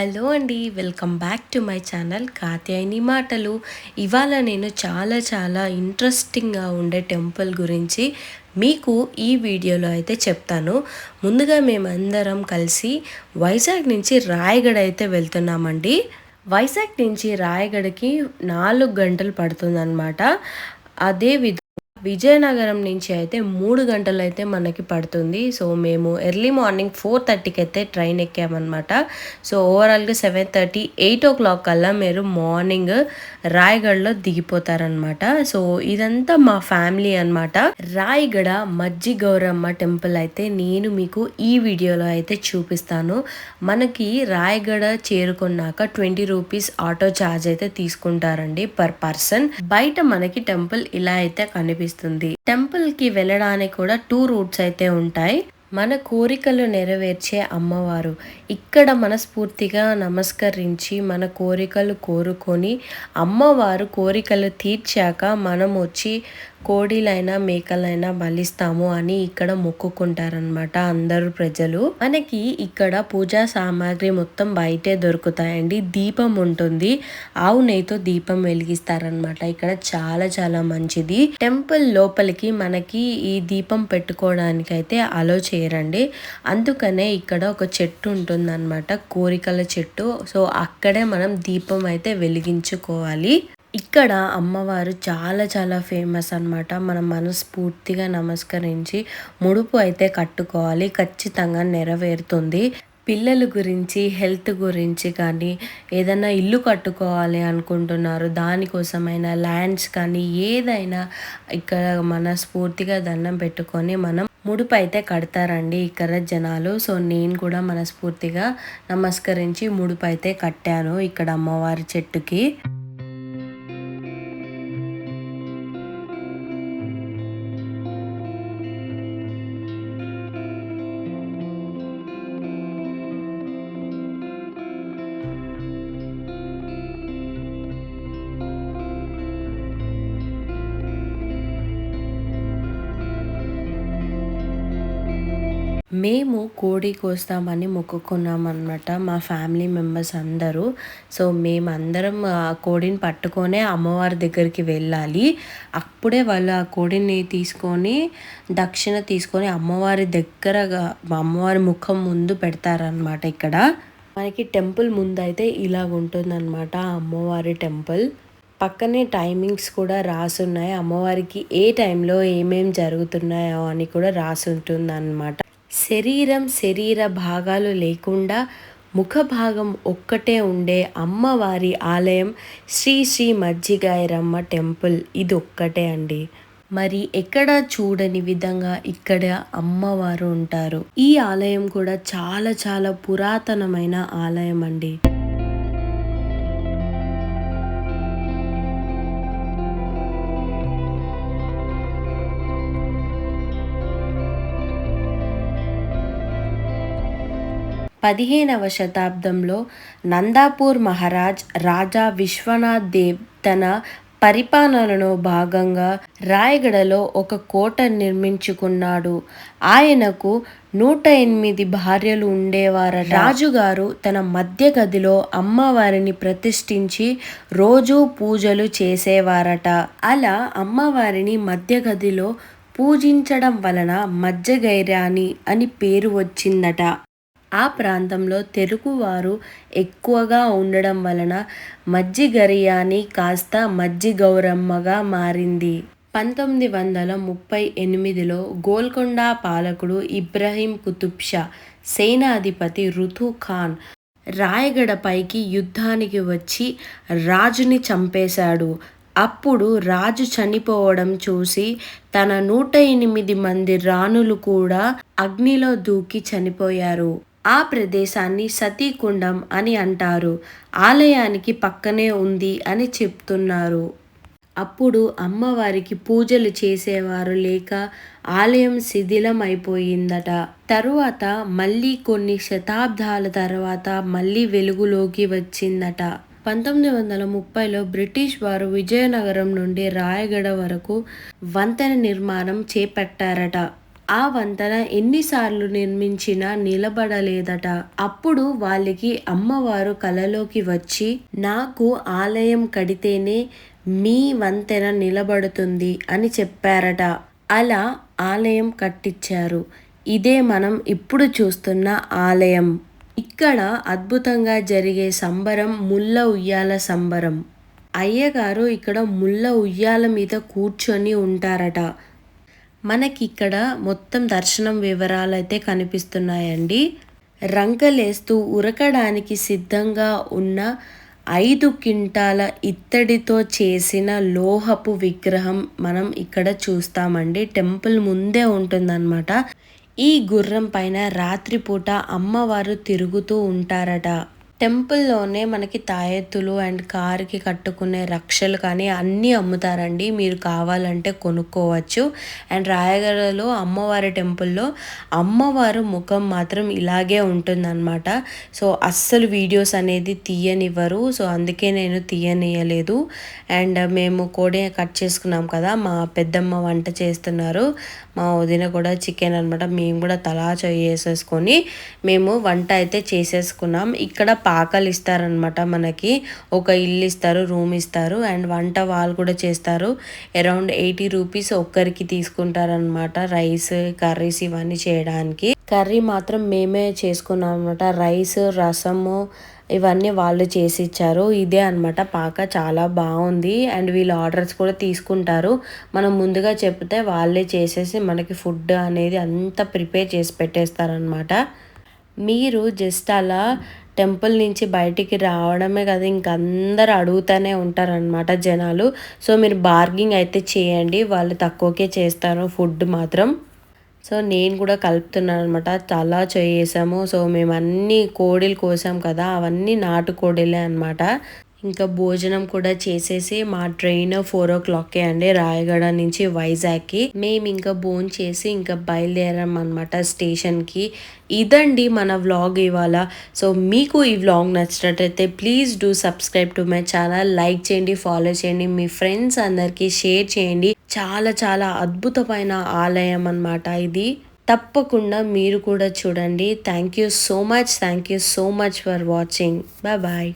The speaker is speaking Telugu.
హలో అండి welcome back to my channel Katyayani మాటలు. ఇవాళ నేను చాలా చాలా ఇంట్రెస్టింగ్గా ఉండే టెంపుల్ గురించి మీకు ఈ వీడియోలో అయితే చెప్తాను. ముందుగా మేమందరం కలిసి వైజాగ్ నుంచి రాయగడ అయితే వెళ్తున్నామండి. వైజాగ్ నుంచి రాయగడకి నాలుగు గంటలు పడుతుందన్నమాట. అదే విజయనగరం నుంచి అయితే మూడు గంటలు అయితే మనకి పడుతుంది. సో మేము ఎర్లీ మార్నింగ్ ఫోర్ థర్టీకి అయితే ట్రైన్ ఎక్కామన్నమాట. సో ఓవరాల్గా seven thirty eight o'clock కల్లా మీరు మార్నింగ్ రాయగఢ్లో దిగిపోతారనమాట సో ఇదంతా మా ఫ్యామిలీ అనమాట రాయగడ మజ్జి గౌరమ్మ టెంపుల్ అయితే నేను మీకు ఈ వీడియోలో అయితే చూపిస్తాను. మనకి రాయగడ చేరుకున్నాక ట్వంటీ రూపీస్ ఆటో ఛార్జ్ అయితే తీసుకుంటారండి పర్ పర్సన్. బయట మనకి టెంపుల్ ఇలా అయితే కనిపిస్తుంది. టెంపుల్కి వెళ్ళడానికి కూడా టూ రూట్స్ అయితే ఉంటాయి. మన కోరికలు నెరవేర్చే అమ్మవారు. ఇక్కడ మనస్ఫూర్తిగా నమస్కరించి మన కోరికలు కోరుకొని అమ్మవారు కోరికలు తీర్చాక మనం వచ్చి కోడిలైనా మేకలైనా బలిస్తాము అని ఇక్కడ మొక్కుకుంటారనమాట అందరూ ప్రజలు. మనకి ఇక్కడ పూజా సామాగ్రి మొత్తం బయటే దొరుకుతాయండి. దీపం ఉంటుంది. ఆవు నెయ్యితో దీపం వెలిగిస్తారనమాట ఇక్కడ చాలా చాలా మంచిది. టెంపుల్ లోపలికి మనకి ఈ దీపం పెట్టుకోవడానికి అయితే అలో చేయరండి. అందుకనే ఇక్కడ ఒక చెట్టు ఉంటుందన్నమాట. కోరికల చెట్టు. సో అక్కడే మనం దీపం అయితే వెలిగించుకోవాలి. ఇక్కడ అమ్మవారు చాలా చాలా ఫేమస్ అన్నమాట. మనం మనస్ఫూర్తిగా నమస్కరించి ముడుపు అయితే కట్టుకోవాలి ఖచ్చితంగా నెరవేరుతుంది. పిల్లల గురించి హెల్త్ గురించి కానీ ఏదైనా ఇల్లు కట్టుకోవాలి అనుకుంటున్నారు దానికోసమైనా ల్యాండ్స్ కానీ ఏదైనా ఇక్కడ మనస్ఫూర్తిగా దండం పెట్టుకొని మనం ముడుపు అయితే కడతారండి ఇక్కడ జనాలు. సో నేను కూడా మనస్ఫూర్తిగా నమస్కరించి ముడుపు అయితే కట్టాను ఇక్కడ అమ్మవారి చెట్టుకి. మేము కోడి కోస్తామని మొక్కుకున్నామన్నమాట మా ఫ్యామిలీ మెంబర్స్ అందరూ. సో మేమందరం ఆ కోడిని పట్టుకొనే అమ్మవారి దగ్గరికి వెళ్ళాలి. అప్పుడే వాళ్ళు ఆ కోడిని తీసుకొని దక్షిణ తీసుకొని అమ్మవారి దగ్గరగా అమ్మవారి ముఖం ముందు పెడతారనమాట ఇక్కడ. మనకి టెంపుల్ ముందు అయితే ఇలాగ ఉంటుందన్నమాట అమ్మవారి టెంపుల్. పక్కనే టైమింగ్స్ కూడా రాసున్నాయి అమ్మవారికి ఏ టైంలో ఏమేం జరుగుతున్నాయో అని కూడా రాసి ఉంటుందన్నమాట శరీరం శరీర భాగాలు లేకుండా ముఖ భాగం ఒక్కటే ఉండే అమ్మవారి ఆలయం శ్రీ శ్రీ మజ్జిగాయరమ్మ టెంపుల్ ఇది ఒక్కటే అండి. మరి ఎక్కడ చూడని విధంగా ఇక్కడ అమ్మవారు ఉంటారు? ఈ ఆలయం కూడా చాలా చాలా పురాతనమైన ఆలయం అండి. పదిహేనవ శతాబ్దంలో నందాపూర్ మహారాజ్ రాజా విశ్వనాథ్ దేవ్ తన పరిపాలనలో భాగంగా రాయగడలో ఒక కోట నిర్మించుకున్నాడు. ఆయనకు నూట ఎనిమిది భార్యలు ఉండేవార రాజుగారు తన మధ్య గదిలో అమ్మవారిని ప్రతిష్ఠించి రోజూ పూజలు చేసేవారట. అలా అమ్మవారిని మధ్య గదిలో పూజించడం వలన మధ్యగైరాని అని పేరు వచ్చిందట. ఆ ప్రాంతంలో తెలుగువారు ఎక్కువగా ఉండడం వలన మజ్జిగరియాని కాస్త మజ్జిగౌరమ్మగా మారింది. పంతొమ్మిది వందల ముప్పై ఎనిమిదిలో గోల్కొండ పాలకుడు ఇబ్రహీం కుతుబ్ షా సేనాధిపతి రుతు ఖాన్ రాయగడపైకి యుద్ధానికి వచ్చి రాజుని చంపేశాడు. అప్పుడు రాజు చనిపోవడం చూసి తన నూట ఎనిమిది మంది రాణులు కూడా అగ్నిలో దూకి చనిపోయారు. ఆ ప్రదేశాన్ని సతీకుండం అని అంటారు. ఆలయానికి పక్కనే ఉంది అని చెప్తున్నారు. అప్పుడు అమ్మవారికి పూజలు చేసేవారు లేక ఆలయం శిథిలం అయిపోయిందట తరువాత మళ్ళీ కొన్ని శతాబ్దాల తర్వాత మళ్ళీ వెలుగులోకి వచ్చిందట. పంతొమ్మిది వందల ముప్పైలో బ్రిటిష్ వారు విజయనగరం నుండి రాయగడ వరకు వంతెన నిర్మాణం చేపట్టారట. ఆ వంతెన ఎన్నిసార్లు నిర్మించినా నిలబడలేదట. అప్పుడు వాళ్ళకి అమ్మవారు కలలోకి వచ్చి నాకు ఆలయం కడితేనే మీ వంతెన నిలబడుతుంది అని చెప్పారట. అలా ఆలయం కట్టించారు ఇదే మనం ఇప్పుడు చూస్తున్న ఆలయం. ఇక్కడ అద్భుతంగా జరిగే సంబరం ముల్ల ఉయ్యాల సంబరం. అయ్యగారు ఇక్కడ ముల్ల ఉయ్యాల మీద కూర్చొని ఉంటారట. మనకి ఇక్కడ మొత్తం దర్శనం వివరాలు అయితే కనిపిస్తున్నాయండి. రంకలేస్తూ ఉరకడానికి సిద్ధంగా ఉన్న ఐదు కింటాల ఇత్తడితో చేసిన లోహపు విగ్రహం మనం ఇక్కడ చూస్తామండి. టెంపుల్ ముందే ఉంటుందన్నమాట. ఈ గుర్రం పైన రాత్రిపూట అమ్మవారు తిరుగుతూ ఉంటారట. టెంపుల్లోనే మనకి తాయెత్తులు అండ్ కార్కి కట్టుకునే రక్షలు కానీ అన్నీ అమ్ముతారండి. మీరు కావాలంటే కొనుక్కోవచ్చు. అండ్ రాయగడలో అమ్మవారి టెంపుల్లో అమ్మవారు ముఖం మాత్రం ఇలాగే ఉంటుందన్నమాట. సో అస్సలు వీడియోస్ అనేది తీయనివ్వరు. సో అందుకే నేను తీయనియలేదు అండ్ మేము కోడే కట్ చేసుకున్నాం కదా మా పెద్దమ్మ వంట చేస్తున్నారు. మా వదిన కూడా చికెన్ అనమాట మేము కూడా తలా చేసేసుకొని మేము వంట అయితే చేసేసుకున్నాం. ఇక్కడ పాకలు ఇస్తారనమాట మనకి. ఒక ఇల్లు ఇస్తారు రూమ్ ఇస్తారు అండ్ వంట వాళ్ళు కూడా చేస్తారు. అరౌండ్ ఎయిటీ రూపీస్ ఒక్కరికి తీసుకుంటారనమాట రైస్ కర్రీస్ ఇవన్నీ చేయడానికి. కర్రీ మాత్రం మేమే చేసుకున్నాం అనమాట రైస్ రసము ఇవన్నీ వాళ్ళు చేసి ఇచ్చారు ఇదే అనమాట పాక. చాలా బాగుంది. అండ్ వీళ్ళు ఆర్డర్స్ కూడా తీసుకుంటారు. మనం ముందుగా చెప్తే వాళ్ళే చేసేసి మనకి ఫుడ్ అనేది అంతా ప్రిపేర్ చేసి పెట్టేస్తారనమాట మీరు జస్ట్ అలా టెంపుల్ నుంచి బయటికి రావడమే కదా ఇంక అందరు అడుగుతూనే ఉంటారనమాట జనాలు. సో మీరు బార్గింగ్ అయితే చేయండి వాళ్ళు తక్కువకే చేస్తారు ఫుడ్ మాత్రం. సో నేను కూడా కలుపుతున్నాను అనమాట చాలా చేసాము సో మేము అన్నీ కోడిలు కోసాం కదా అవన్నీ నాటు కోడిలే అనమాట ఇంకా భోజనం కూడా చేసేసి మా ట్రైన్ ఫోర్ ఓ క్లాక్కే అండి రాయగడ నుంచి వైజాగ్కి. మేము ఇంకా బోన్ చేసి ఇంకా బయలుదేరాం అనమాట స్టేషన్కి. ఇదండి మన వ్లాగ్ ఇవాళ. సో మీకు ఈ వ్లాగ్ నచ్చినట్టయితే please do subscribe to my channel like చేయండి ఫాలో చేయండి మీ ఫ్రెండ్స్ అందరికీ షేర్ చేయండి. చాలా చాలా అద్భుతమైన ఆలయం అనమాట ఇది. తప్పకుండా మీరు కూడా చూడండి. Thank you so much thank you so much for watching bye bye